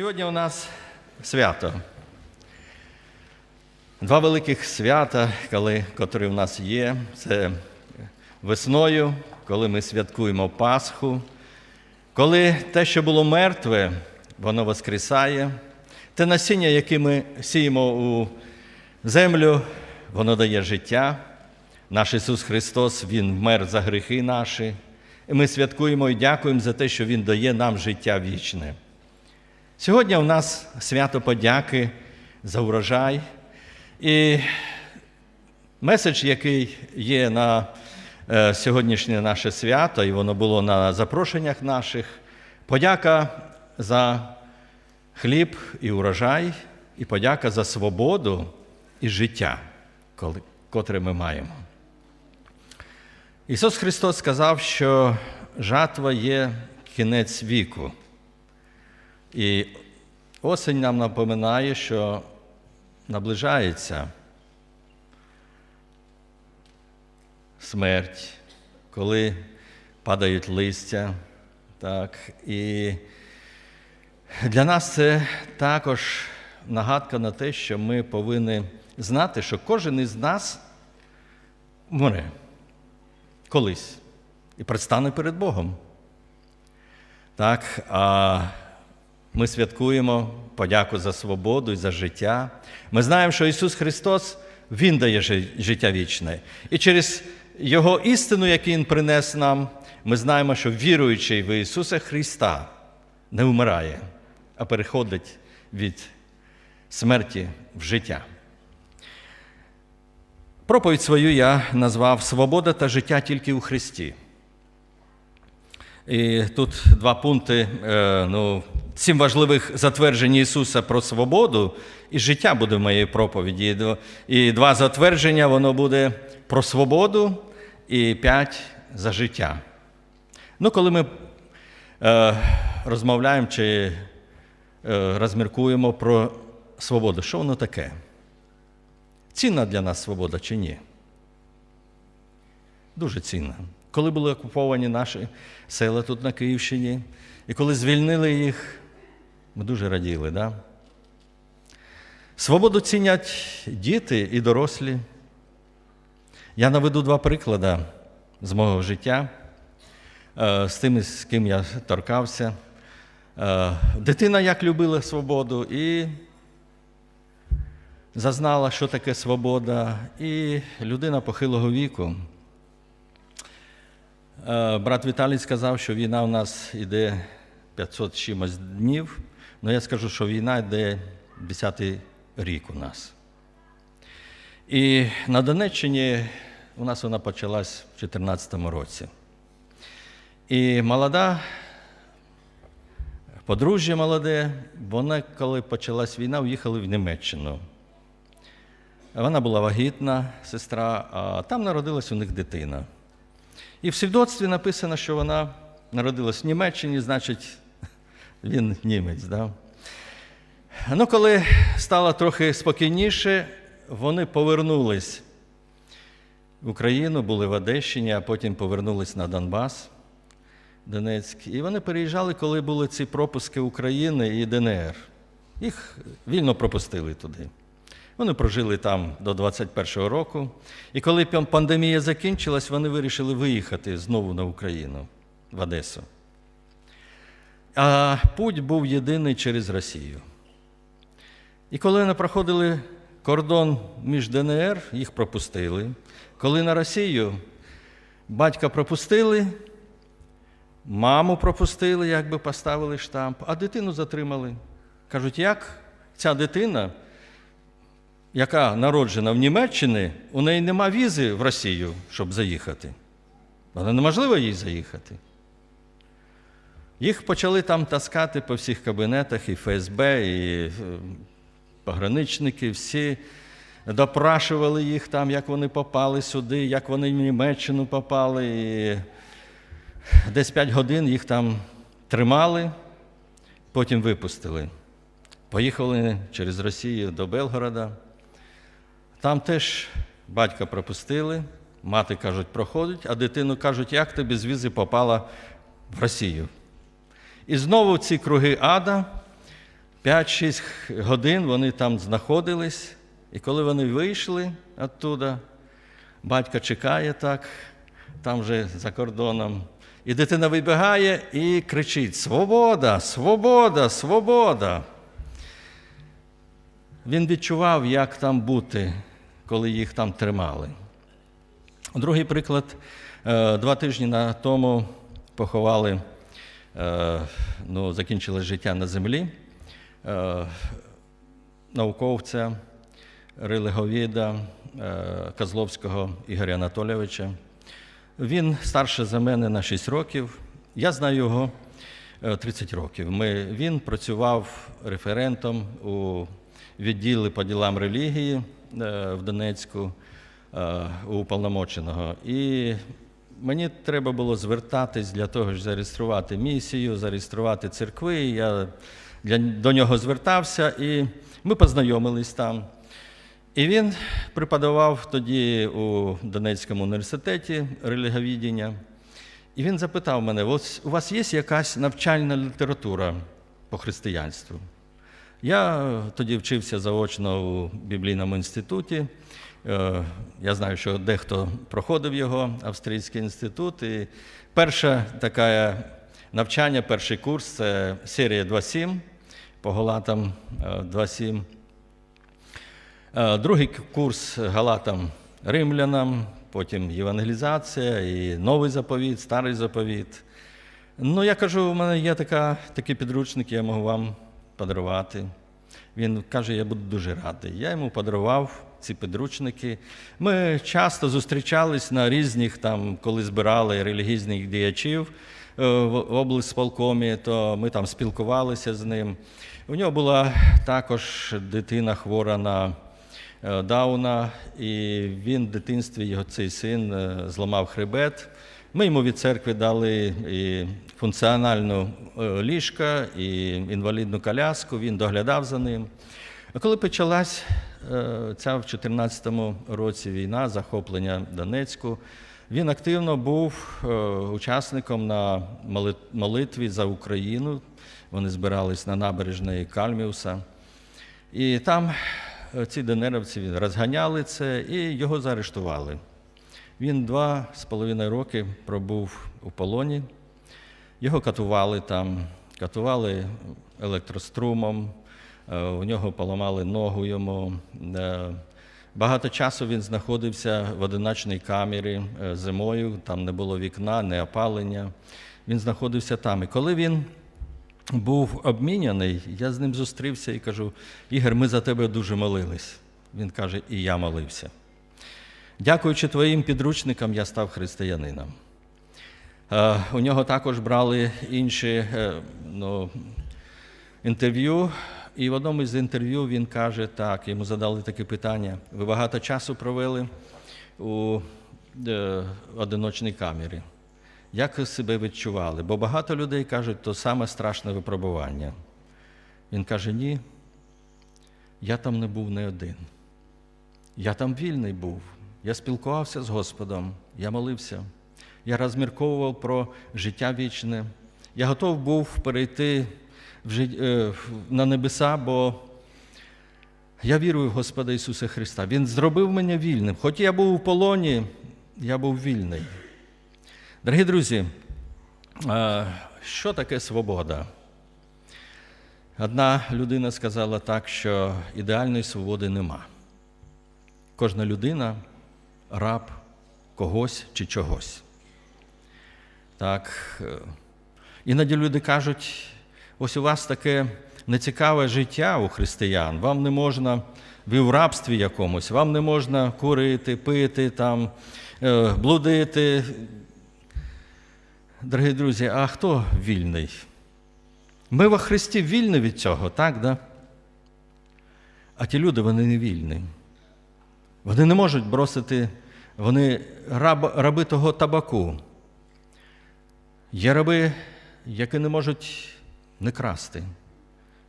Сьогодні у нас свято. Два великих свята, коли, котрі в нас є. Це весною, коли ми святкуємо Пасху, коли те, що було мертве, воно воскресає. Те насіння, яке ми сіємо у землю, воно дає життя. Наш Ісус Христос, Він вмер за гріхи наші. І ми святкуємо і дякуємо за те, що Він дає нам життя вічне. Сьогодні у нас свято подяки за урожай. І меседж, який є на е, сьогоднішнє наше свято, і воно було на запрошеннях наших, подяка за хліб і урожай, і подяка за свободу і життя, котре ми маємо. Ісус Христос сказав, що жатва є кінець віку. І осень нам напоминає, що наближається смерть, коли падають листя. Так, і для нас це також нагадка на те, що ми повинні знати, що кожен із нас вмре колись і предстане перед Богом. Так, а ми святкуємо подяку за свободу і за життя. Ми знаємо, що Ісус Христос Він дає життя вічне. І через Його істину, яку Він принес нам, ми знаємо, що віруючий в Ісуса Христа не вмирає, а переходить від смерті в життя. Проповідь свою я назвав Свобода та життя тільки у Христі. І тут два пункти, е, ну, сім важливих затверджень Ісуса про свободу і життя буде в моїй проповіді. І два затвердження воно буде про свободу і п'ять за життя. Ну, коли ми е, розмовляємо чи е, розміркуємо про свободу, що воно таке? Цінна для нас свобода чи ні? Дуже цінна. Коли були окуповані наші села тут на Київщині, і коли звільнили їх, ми дуже раділи. Да? Свободу цінять діти і дорослі. Я наведу два приклади з мого життя, е, з тими, з ким я торкався. Е, Дитина як любила свободу і зазнала, що таке свобода, і людина похилого віку. Е, Брат Віталій сказав, що війна у нас йде 500 з чимось днів. Ну я скажу, що війна йде 10-й рік у нас. І на Донеччині у нас вона почалась в 2014 році. І молода, подружжя молоде, вона, коли почалась війна, уїхали в Німеччину. Вона була вагітна, сестра, а там народилась у них дитина. І в свідоцтві написано, що вона народилась в Німеччині, значить, він німець. Да? Ну, коли стало трохи спокійніше, вони повернулись в Україну, були в Одещині, а потім повернулись на Донбас, Донецьк. І вони переїжджали, коли були ці пропуски України і ДНР. Їх вільно пропустили туди. Вони прожили там до 21-го року. І коли пандемія закінчилась, вони вирішили виїхати знову на Україну, в Одесу. А путь був єдиний через Росію. І коли вони проходили кордон між ДНР, їх пропустили. Коли на Росію батька пропустили, маму пропустили, якби поставили штамп, а дитину затримали. Кажуть, як ця дитина яка народжена в Німеччині, у неї нема візи в Росію, щоб заїхати. Вона неможливо їй заїхати. Їх почали там таскати по всіх кабінетах, і ФСБ, і е, пограничники, всі допрашували їх там, як вони попали сюди, як вони в Німеччину попали. І десь 5 годин їх там тримали, потім випустили. Поїхали через Росію до Белгорода. Там теж батька пропустили, мати кажуть, проходить, а дитину кажуть, як ти без візи попала в Росію. І знову ці круги ада, 5-6 годин вони там знаходились, і коли вони вийшли оттуда, батько чекає так, там вже за кордоном. І дитина вибігає і кричить: Свобода, свобода, свобода. Він відчував, як там бути, коли їх там тримали. Другий приклад. Е, Два тижні на тому поховали, ну, закінчили життя на землі е, науковця, религовіда е, Козловського Ігоря Анатолійовича. Він старше за мене на 6 років. Я знаю його е, 30 років. Ми, він працював референтом у відділі по ділам релігії е, в Донецьку е, у уповномоченого. І мені треба було звертатись для того, щоб зареєструвати місію, зареєструвати церкви. Я для, до нього звертався, і ми познайомились там. І він преподавав тоді у Донецькому університеті реліговідіння. І він запитав мене: «Ось у вас є якась навчальна література по християнству? Я тоді вчився заочно у біблійному інституті. Е, Я знаю, що дехто проходив його, Австрійський інститут. І перше таке навчання, перший курс це серія 2.7 по Галатам е, 2.7. Е, Другий курс Галатам римлянам, потім євангелізація і новий заповіт, старий заповіт. Ну, я кажу, у мене є така, такий підручник, я можу вам подарувати. Він каже, я буду дуже радий. Я йому подарував ці підручники. Ми часто зустрічались на різних, там, коли збирали релігійних діячів е, в облсполкомі, то ми там спілкувалися з ним. У нього була також дитина хвора на е, Дауна, і він в дитинстві, його цей син, е, зламав хребет. Ми йому від церкви дали і функціональну ліжка, і інвалідну коляску, він доглядав за ним. А коли почалась е, ця в 2014 році війна, захоплення Донецьку, він активно був е, учасником на молитві за Україну. Вони збирались на набережної Кальміуса. І там е, ці денеровці розганяли це і його заарештували. Він два з половиною роки пробув у полоні. Його катували там, катували електрострумом, у нього поламали ногу йому. Е, Багато часу він знаходився в одиночній камері е, зимою, там не було вікна, не опалення. Він знаходився там. І коли він був обміняний, я з ним зустрівся і кажу: Ігор, ми за тебе дуже молились. Він каже, і я молився. Дякуючи твоїм підручникам, я став християнином. Е, У нього також брали інші е, ну, інтерв'ю, і в одному з інтерв'ю він каже так, йому задали таке питання: ви багато часу провели у е, одиночній камері. Як ви себе відчували? Бо багато людей кажуть, то саме страшне випробування. Він каже: ні, я там не був не один. Я там вільний був. Я спілкувався з Господом, я молився, я розмірковував про життя вічне. Я готов був перейти на небеса, бо я вірую в Господа Ісуса Христа. Він зробив мене вільним. Хоч я був у полоні, я був вільний. Дорогі друзі, е, що таке свобода? Одна людина сказала так, що ідеальної свободи нема. Кожна людина раб когось чи чогось. Так. е, Іноді люди кажуть, ось у вас таке нецікаве життя у християн, вам не можна, ви в рабстві якомусь, вам не можна курити, пити, там, е, блудити. Дорогі друзі, а хто вільний? Ми во Христі вільні від цього, так? Да? А ті люди, вони не вільні. Вони не можуть бросити, вони раб, раби того табаку. Є раби, які не можуть не красти.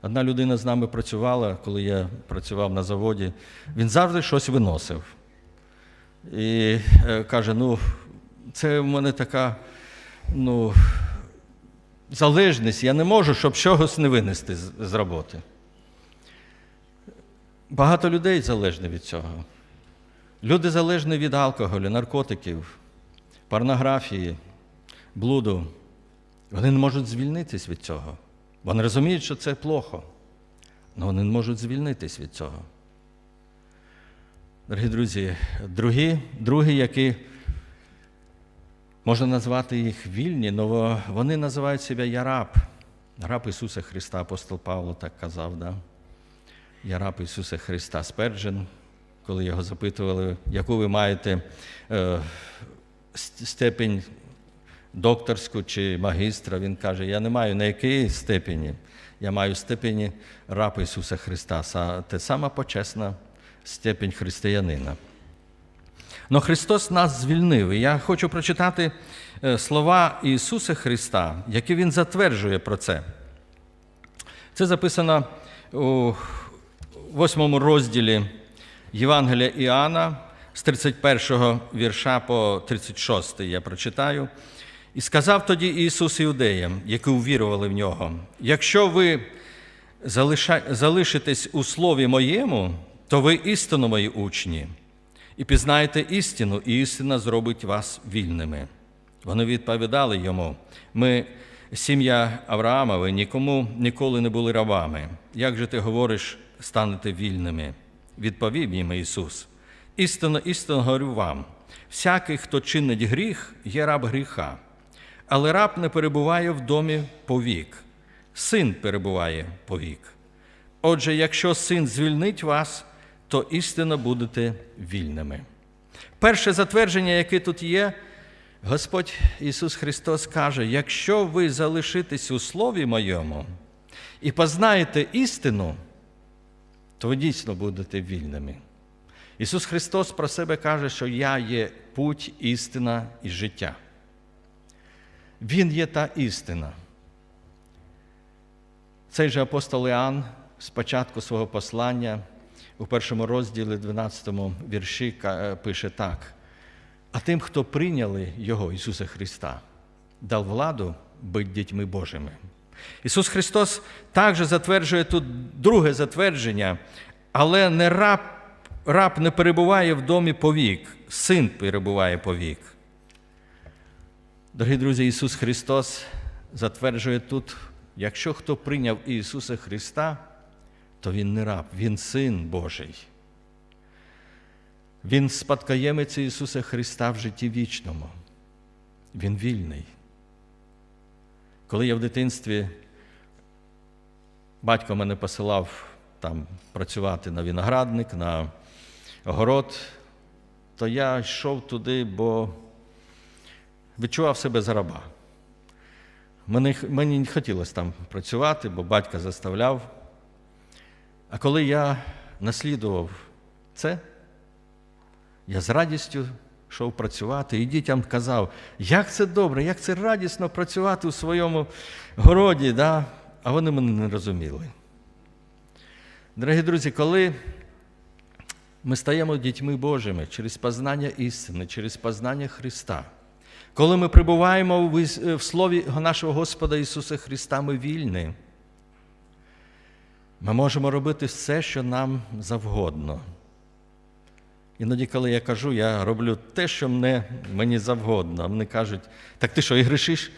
Одна людина з нами працювала, коли я працював на заводі, він завжди щось виносив. І е, каже: ну, це в мене така ну, залежність, я не можу, щоб чогось не винести з, роботи. Багато людей залежні від цього. Люди залежні від алкоголю, наркотиків, порнографії, блуду. Вони не можуть звільнитись від цього. Вони розуміють, що це плохо, але вони не можуть звільнитись від цього. Дорогі друзі, другі, другі, які можна назвати їх вільні, але вони називають себе я раб. Раб Ісуса Христа, апостол Павло так казав. Да? Я раб Ісуса Христа Сперджен, коли його запитували, яку ви маєте е, степень докторську чи магістра, він каже, я не маю на якій степені, я маю степені раб Ісуса Христа. Це сама почесна степень християнина. Но Христос нас звільнив. І я хочу прочитати слова Ісуса Христа, які Він затверджує про це. Це записано у восьмому розділі Євангелія Іоанна з 31 вірша по 36 я прочитаю. І сказав тоді Ісус іудеям, які увірували в нього: якщо ви залишитесь у слові моєму, то ви істинно мої учні, і пізнаєте істину, і істина зробить вас вільними. Вони відповідали йому: ми, сім'я Авраамова, нікому ніколи не були рабами. Як же ти говориш, станете вільними? Відповів їм Ісус. Істинно, істинно говорю вам: всякий, хто чинить гріх, є раб гріха, але раб не перебуває в домі повік, син перебуває повік. Отже, якщо син звільнить вас, то істинно будете вільними. Перше затвердження, яке тут є, Господь Ісус Христос каже: якщо ви залишитесь у Слові моєму і познаєте істину, то ви дійсно будете вільними. Ісус Христос про себе каже, що Я є путь, істина і життя. Він є та істина. Цей же апостол Іоанн з початку свого послання у першому розділі, 12 вірші, пише так: а тим, хто прийняли Його, Ісуса Христа, дав владу бути дітьми Божими. Ісус Христос також затверджує тут друге затвердження, але не раб, раб не перебуває в домі повік, син перебуває повік. Дорогі друзі, Ісус Христос затверджує тут, якщо хто прийняв Ісуса Христа, то Він не раб, Він син Божий. Він спадкоємець Ісуса Христа в житті вічному. Він вільний. Коли я в дитинстві батько мене посилав там працювати на виноградник, на огород, то я йшов туди, бо відчував себе за раба. Мені, мені не хотілося там працювати, бо батько заставляв. А коли я наслідував це, я з радістю йшов працювати і дітям казав, як це добре, як це радісно працювати у своєму городі, да? а вони мене не розуміли. Дорогі друзі, коли ми стаємо дітьми Божими через познання істини, через познання Христа, коли ми прибуваємо в Слові нашого Господа Ісуса Христа, ми вільні. Ми можемо робити все, що нам завгодно. Іноді, коли я кажу, я роблю те, що мені завгодно. Вони кажуть, так ти що, і грішиш?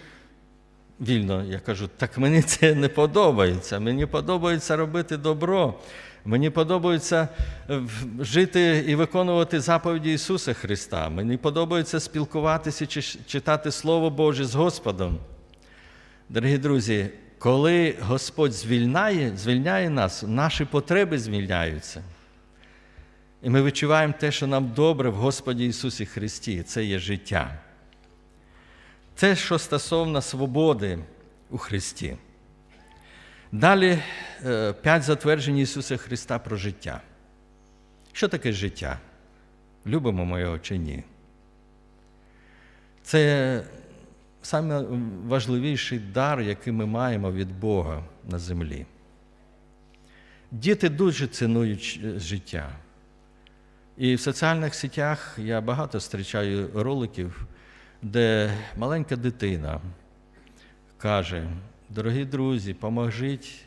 Вільно, я кажу, так мені це не подобається. Мені подобається робити добро. Мені подобається жити і виконувати заповіді Ісуса Христа. Мені подобається спілкуватися чи читати Слово Боже з Господом. Дорогі друзі, коли Господь звільняє, звільняє нас, наші потреби звільняються. І ми відчуваємо те, що нам добре в Господі Ісусі Христі, це є життя. Це, що стосовно свободи у Христі. Далі п'ять затверджень Ісуса Христа про життя. Що таке життя? Любимо ми його чи ні? Це найважливіший дар, який ми маємо від Бога на землі. Діти дуже цінують життя. І в соціальних сетях я багато зустрічаю роликів, де маленька дитина каже: дорогі друзі, поможіть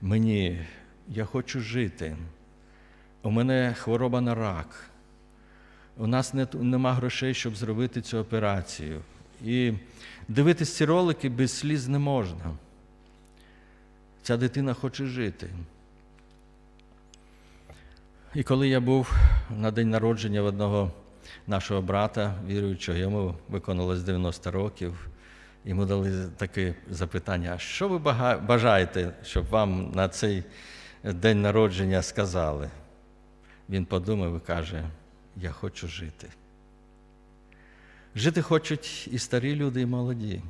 мені, я хочу жити. у мене хвороба на рак. У нас не, нема грошей, щоб зробити цю операцію. І дивитись ці ролики без сліз не можна. Ця дитина хоче жити. І коли я був на день народження в одного нашого брата, віруючого, йому виконалось 90 років, йому дали таке запитання: а що ви бажаєте, щоб вам на цей день народження сказали? Він подумав і каже: Я хочу жити. Жити хочуть і старі люди, і молоді.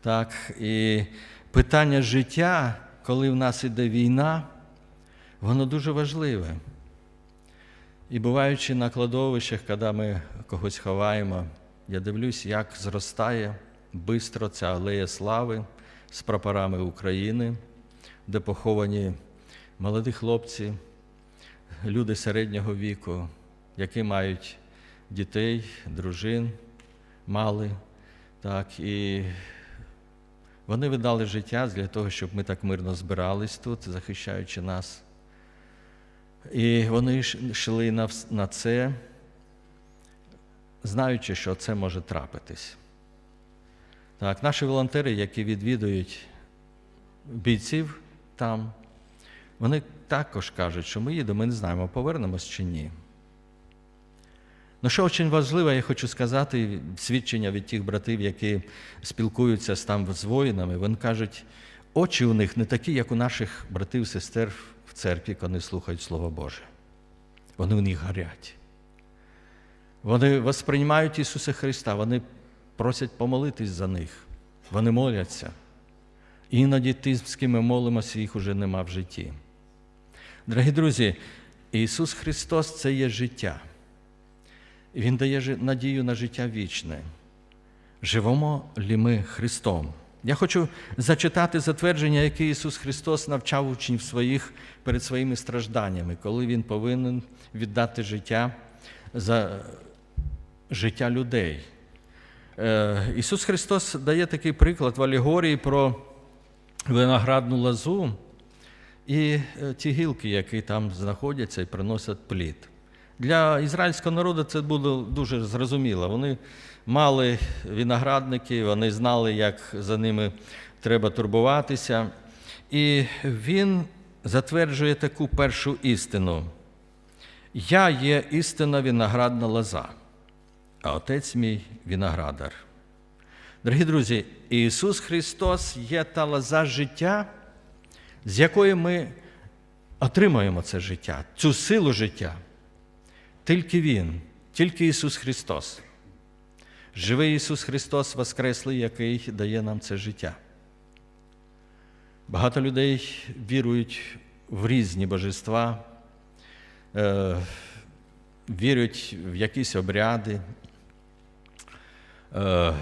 Так, і питання життя, коли в нас іде війна, воно дуже важливе. І буваючи на кладовищах, коли ми когось ховаємо, я дивлюсь, як зростає бистро ця алея слави з прапорами України, де поховані молоді хлопці, люди середнього віку, які мають дітей, дружин, мали. Так, і вони видали життя для того, щоб ми так мирно збирались тут, захищаючи нас. І вони йшли на це, знаючи, що це може трапитись. Наші волонтери, які відвідують бійців там, вони також кажуть, що ми їдемо, ми не знаємо, повернемось чи ні. Ну, що дуже важливо, я хочу сказати, свідчення від тих братів, які спілкуються там з воїнами, вони кажуть, очі у них не такі, як у наших братів сестер в церкві, коли слухають Слово Боже. Вони в них горять. Вони восприймають Ісуса Христа, вони просять помолитись за них. Вони моляться. Іноді ті, з ким ми молимося, їх уже нема в житті. Дорогі друзі, Ісус Христос це є життя. Він дає надію на життя вічне. Живемо лі ми Христом. Я хочу зачитати затвердження, яке Ісус Христос навчав учнів своїх перед своїми стражданнями, коли Він повинен віддати життя за життя людей. Е, Ісус Христос дає такий приклад в алегорії про виноградну лозу і е, ті гілки, які там знаходяться і приносять плід. Для ізраїльського народу це було дуже зрозуміло. Вони мали виноградники, вони знали, як за ними треба турбуватися. І він затверджує таку першу істину. Я є істинна виноградна лоза, а отець мій виноградар. Дорогі друзі, Ісус Христос є та лоза життя, з якої ми отримуємо це життя, цю силу життя. Тільки Він, тільки Ісус Христос. Живий Ісус Христос Воскреслий, який дає нам це життя. Багато людей вірують в різні божества, е, вірять в якісь обряди е,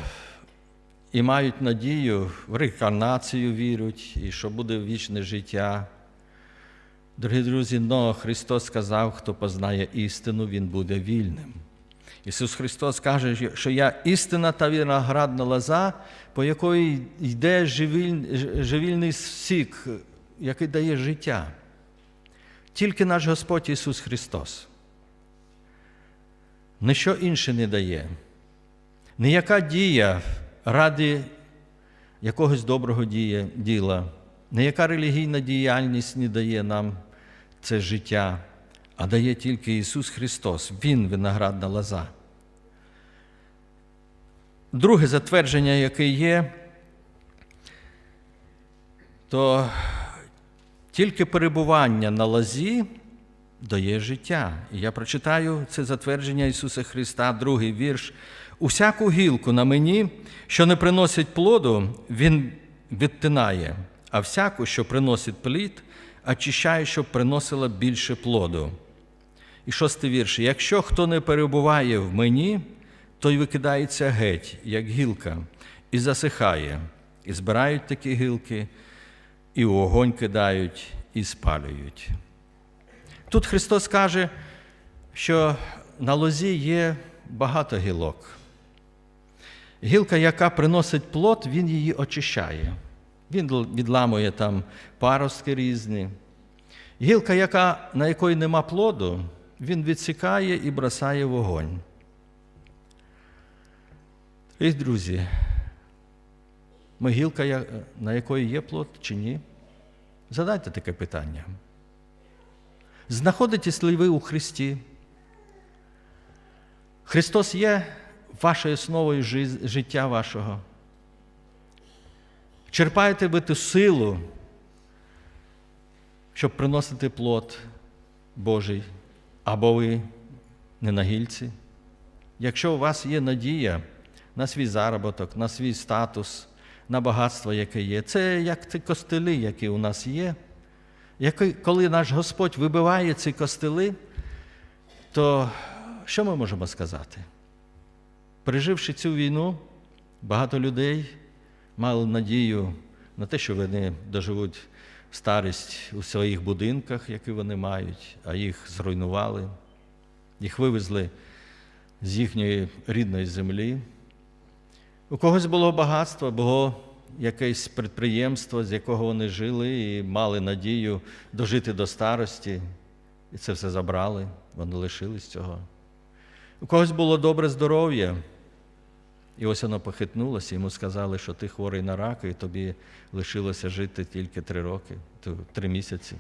і мають надію, в реінкарнацію вірять, і що буде вічне життя. Дорогі друзі, но Христос сказав, хто познає істину, Він буде вільним. Ісус Христос каже, що я істина та виноградна лоза, по якої йде живільний сік, який дає життя. Тільки наш Господь Ісус Христос. Ніщо інше не дає. Ніяка дія ради якогось доброго діла, ніяка релігійна діяльність не дає нам це життя, а дає тільки Ісус Христос, Він виноградна лоза. Друге затвердження, яке є, то тільки перебування на лозі дає життя. І я прочитаю це затвердження Ісуса Христа, другий вірш. Усяку гілку на мені, що не приносить плоду, Він відтинає, а всяку, що приносить плід, очищає, щоб приносила більше плоду. І шостий вірш. Якщо хто не перебуває в мені, той викидається геть, як гілка, і засихає, і збирають такі гілки, і у огонь кидають, і спалюють. Тут Христос каже, що на лозі є багато гілок. Гілка, яка приносить плод, він її очищає. Він відламує там паростки різні. Гілка, яка, на якої нема плоду, він відсікає і бросає вогонь. І, друзі, ми гілка, на якої є плод чи ні? Задайте таке питання. Знаходитесь ли ви у Христі? Христос є вашою основою життя вашого. Черпаєте ви ту силу, щоб приносити плод Божий, або ви не на гільці. Якщо у вас є надія на свій заробіток, на свій статус, на багатство, яке є, це як ці костели, які у нас є. Коли наш Господь вибиває ці костели, то що ми можемо сказати? Переживши цю війну, багато людей мали надію на те, що вони доживуть старість у своїх будинках, які вони мають, а їх зруйнували, їх вивезли з їхньої рідної землі. У когось було багатство, було якесь підприємство, з якого вони жили і мали надію дожити до старості, і це все забрали, вони лишились цього. У когось було добре здоров'я, і ось воно похитнулося, йому сказали, що ти хворий на рак, і тобі лишилося жити тільки три роки, три місяці.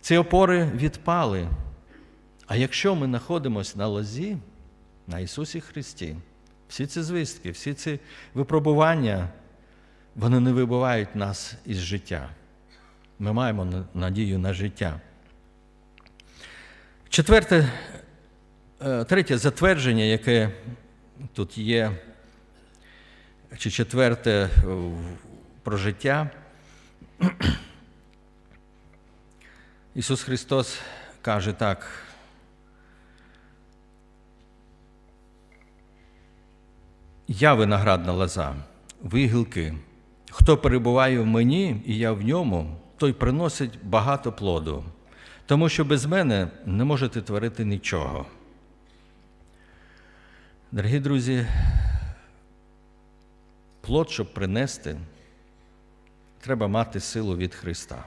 Ці опори відпали. А якщо ми знаходимося на лозі, на Ісусі Христі, всі ці звістки, всі ці випробування, вони не вибивають нас із життя. Ми маємо надію на життя. Четверте, е, третє затвердження, яке тут є, чи четверте е, про життя. Ісус Христос каже так. Я виноградна лоза, ви гілки. Хто перебуває в мені, і я в ньому, той приносить багато плоду, тому що без мене не можете творити нічого. Дорогі друзі, плод, щоб принести, треба мати силу від Христа,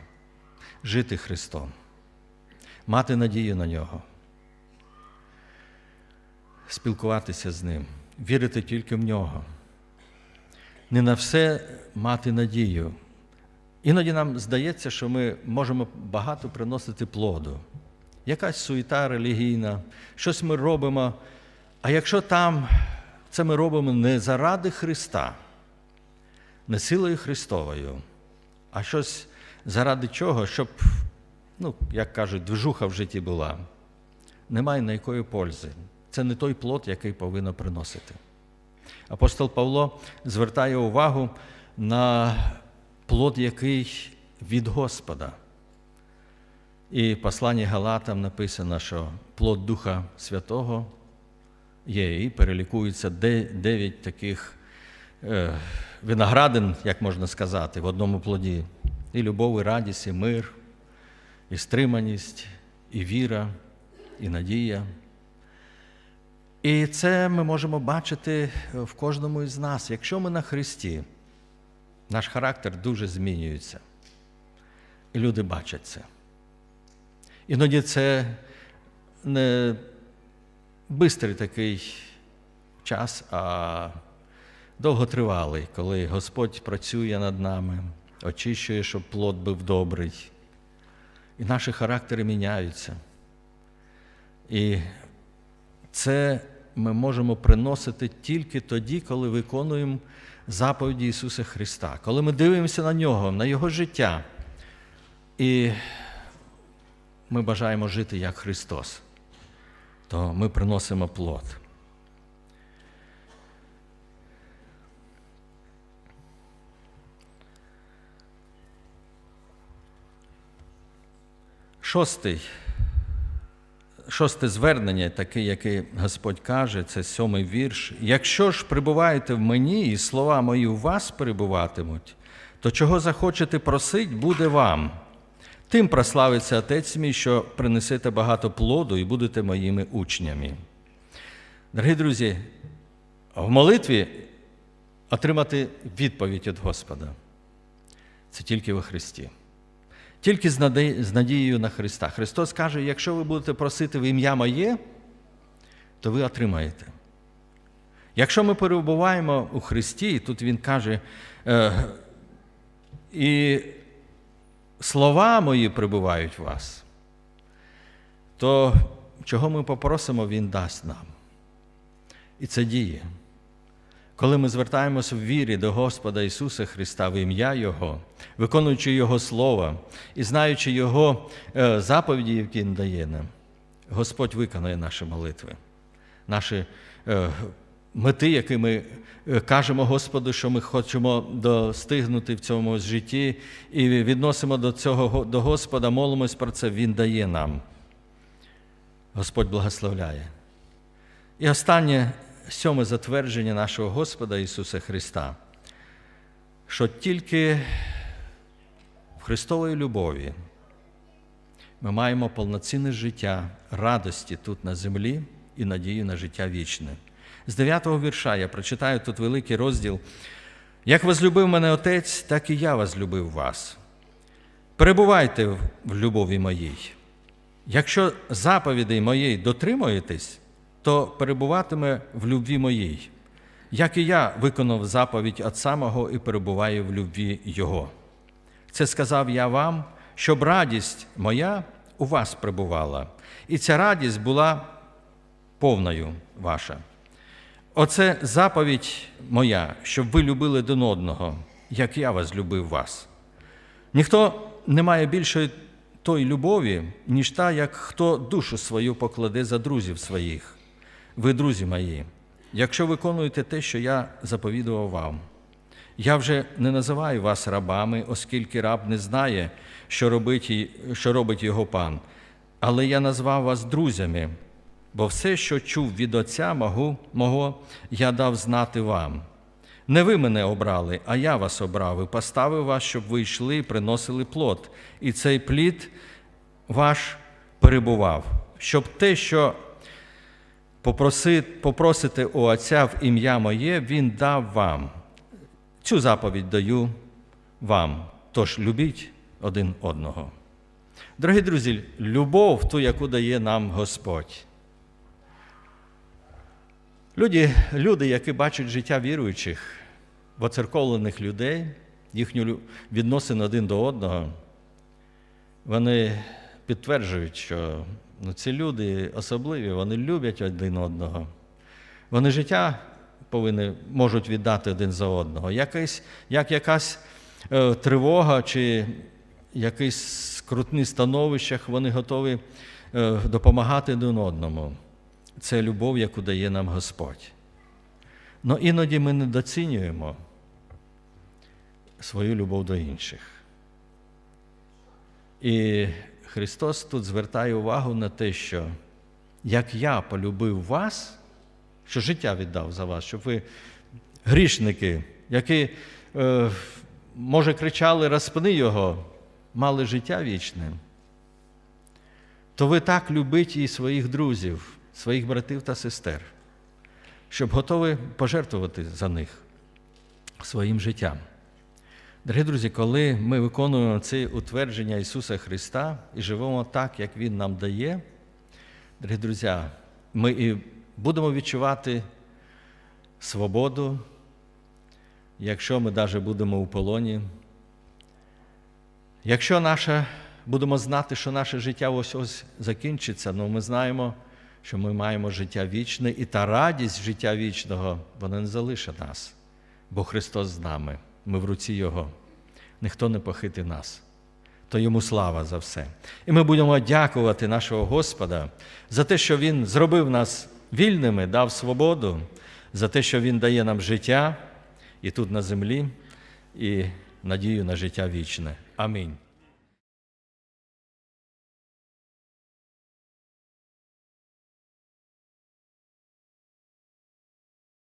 жити Христом, мати надію на нього, спілкуватися з Ним, вірити тільки в нього. Не на все мати надію. Іноді нам здається, що ми можемо багато приносити плоду. Якась суєта релігійна, щось ми робимо. А якщо там це ми робимо не заради Христа, не силою Христовою, а щось заради чого, щоб, ну, як кажуть, движуха в житті була, немає ніякої пользи. Це не той плод, який повинно приносити. Апостол Павло звертає увагу на плод, який від Господа. І в посланні Галатам написано, що плод Духа Святого є, і перелікується де- дев'ять таких е, виноградин, як можна сказати, в одному плоді. І любов, і радість, і мир, і стриманість, і віра, і надія. І це ми можемо бачити в кожному із нас. Якщо ми на Христі, наш характер дуже змінюється. І люди бачать це. Іноді це не бистрий такий час, а довготривалий, коли Господь працює над нами, очищує, щоб плод був добрий. І наші характери міняються. І це ми можемо приносити тільки тоді, коли виконуємо заповіді Ісуса Христа, коли ми дивимося на Нього, на Його життя. І ми бажаємо жити як Христос, то ми приносимо плод. Шостий шосте звернення, таке, яке Господь каже, це сьомий вірш. Якщо ж прибуваєте в мені, і слова мої у вас перебуватимуть, то чого захочете просить, буде вам. Тим прославиться Отець мій, що принесете багато плоду і будете моїми учнями. Дорогі друзі, в молитві отримати відповідь від Господа. Це тільки во Христі. Тільки з надією на Христа. Христос каже: якщо ви будете просити в ім'я моє, то ви отримаєте. Якщо ми перебуваємо у Христі, тут Він каже, і слова мої прибувають в вас, то чого ми попросимо, Він дасть нам. І це діє. Коли ми звертаємося в вірі до Господа Ісуса Христа в ім'я Його, виконуючи Його Слово і знаючи Його е, заповіді, які Він дає нам, Господь виконує наші молитви, наші е, мети, які ми е, кажемо Господу, що ми хочемо достигнути в цьому житті, і відносимо до цього до Господа, молимось про це, Він дає нам. Господь благословляє. І останнє сьоме затвердження нашого Господа Ісуса Христа, що тільки в Христової любові ми маємо повноцінне життя радості тут на землі і надію на життя вічне. З 9 вірша я прочитаю тут великий розділ. Як возлюбив мене Отець, так і я возлюбив вас. Перебувайте в- любові моїй. Якщо заповідей моєї дотримуєтесь, то перебуватиме в любві моїй, як і я виконав заповідь Отця мого і перебуваю в любві Його. Це сказав я вам, щоб радість моя у вас пребувала, і ця радість була повною ваша. Оце заповідь моя, щоб ви любили один одного, як я вас любив вас. Ніхто не має більшої тої любові, ніж та, як хто душу свою покладе за друзів своїх. Ви, друзі мої, якщо виконуєте те, що я заповідував вам. Я вже не називаю вас рабами, оскільки раб не знає, що робить, що робить його пан. Але я назвав вас друзями, бо все, що чув від Отця мого, я дав знати вам. Не ви мене обрали, а я вас обрав і поставив вас, щоб ви йшли і приносили плод, і цей плід ваш перебував, щоб те, що попросите у Отця в ім'я моє, Він дав вам. Цю заповідь даю вам. Тож любіть один одного. Дорогі друзі, любов, ту, яку дає нам Господь. Люди, люди, які бачать життя віруючих, воцерковлених людей, їхню відносини один до одного, вони підтверджують, що ну, ці люди особливі, вони люблять один одного. Вони життя повинні, можуть віддати один за одного. Якась, як якась е, тривога чи якесь скрутні становищах, вони готові е, допомагати один одному. Це любов, яку дає нам Господь. Но іноді ми недоцінюємо свою любов до інших. І Христос тут звертає увагу на те, що як я полюбив вас, що життя віддав за вас, щоб ви грішники, які, е, може, кричали, розпни його, мали життя вічне, то ви так любите і своїх друзів, своїх братів та сестер, щоб готові пожертвувати за них своїм життям. Дорогі друзі, коли ми виконуємо ці утвердження Ісуса Христа і живемо так, як Він нам дає, дорогі друзі, ми і будемо відчувати свободу, якщо ми навіть будемо у полоні. Якщо наше, будемо знати, що наше життя ось ось закінчиться, але ми знаємо, що ми маємо життя вічне, і та радість життя вічного, вона не залишить нас, бо Христос з нами, ми в руці Його. Ніхто не похитить нас. То йому слава за все. І ми будемо дякувати нашого Господа за те, що Він зробив нас вільними, дав свободу, за те, що Він дає нам життя і тут на землі, і надію на життя вічне. Амінь.